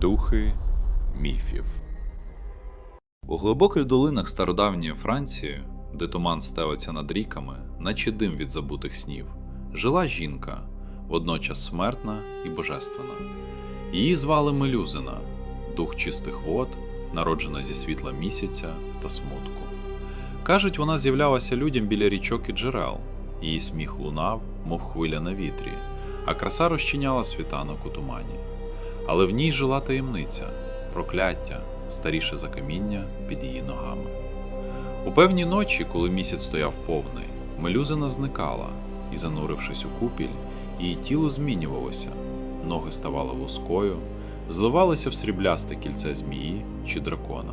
Духи міфів. У глибоких долинах стародавньої Франції, де туман стелиться над ріками, наче дим від забутих снів, жила жінка, водночас смертна і божественна. Її звали Мелюзина, дух чистих вод, народжена зі світла місяця та смутку. Кажуть, вона з'являлася людям біля річок і джерел, її сміх лунав, мов хвиля на вітрі, а краса розчиняла світанок у тумані. Але в ній жила таємниця, прокляття, старіше за каміння під її ногами. У певні ночі, коли місяць стояв повний, мелюзина зникала, і, занурившись у купіль, її тіло змінювалося, ноги ставали лускою, зливалися в сріблясте кільце змії чи дракона.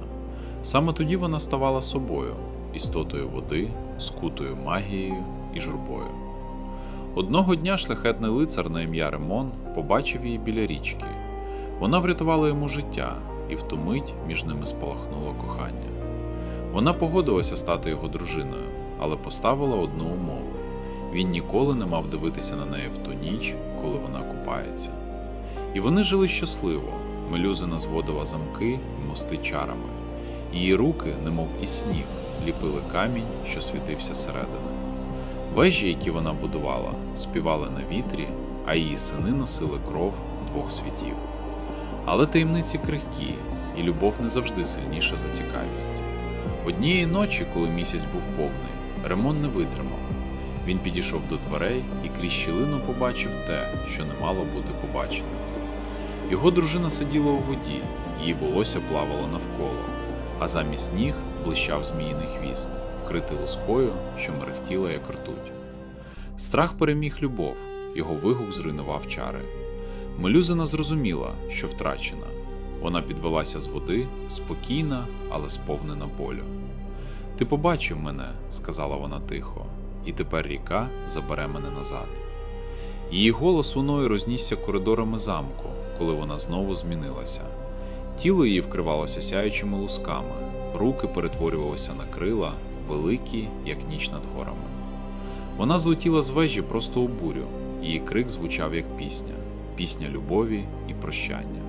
Саме тоді вона ставала собою, істотою води, скутою магією і журбою. Одного дня шляхетний лицар на ім'я Ремон побачив її біля річки. Вона врятувала йому життя, і в ту мить між ними спалахнуло кохання. Вона погодилася стати його дружиною, але поставила одну умову: він ніколи не мав дивитися на неї в ту ніч, коли вона купається. І вони жили щасливо. Мелюзина зводила замки і мости чарами. Її руки, немов і сніг, ліпили камінь, що світився середини. Вежі, які вона будувала, співали на вітрі, а її сини носили кров двох світів. Але таємниці крихкі, і любов не завжди сильніша за цікавість. Однієї ночі, коли місяць був повний, Ремон не витримав. Він підійшов до дверей і крізь щілину побачив те, що не мало бути побаченим. Його дружина сиділа у воді, її волосся плавало навколо, а замість ніг блищав зміїний хвіст, вкритий лускою, що мерехтіла як ртуть. Страх переміг любов, його вигук зруйнував чари. Мелюзина зрозуміла, що втрачена. Вона підвелася з води, спокійна, але сповнена болю. Ти побачив мене, сказала вона тихо, і тепер ріка забере мене назад. Її голос луною рознісся коридорами замку, коли вона знову змінилася. Тіло її вкривалося сяючими лусками, руки перетворювалися на крила, великі, як ніч над горами. Вона злетіла з вежі просто у бурю, її крик звучав як пісня, пісня любові і прощання.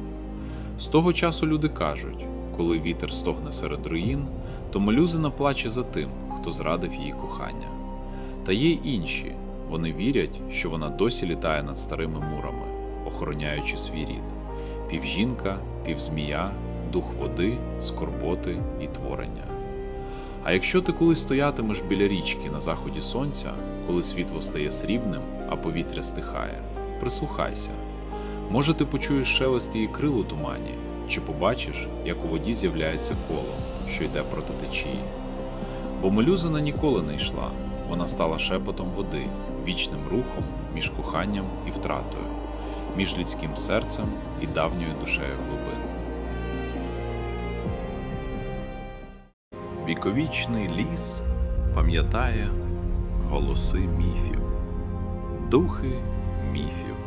З того часу люди кажуть, коли вітер стогне серед руїн, то Мелюзина плаче за тим, хто зрадив її кохання. Та є й інші, вони вірять, що вона досі літає над старими мурами, охороняючи свій рід півжінка, півзмія, дух води, скорботи і творення. А якщо ти колись стоятимеш біля річки на заході сонця, коли світло стає срібним, а повітря стихає, прислухайся. Може, ти почуєш шелест її крил у тумані, чи побачиш, як у воді з'являється коло, що йде проти течії. Бо мелюзина ніколи не йшла, вона стала шепотом води, вічним рухом між коханням і втратою, між людським серцем і давньою душею глибин. Віковічний ліс пам'ятає голоси міфів, духи міфів.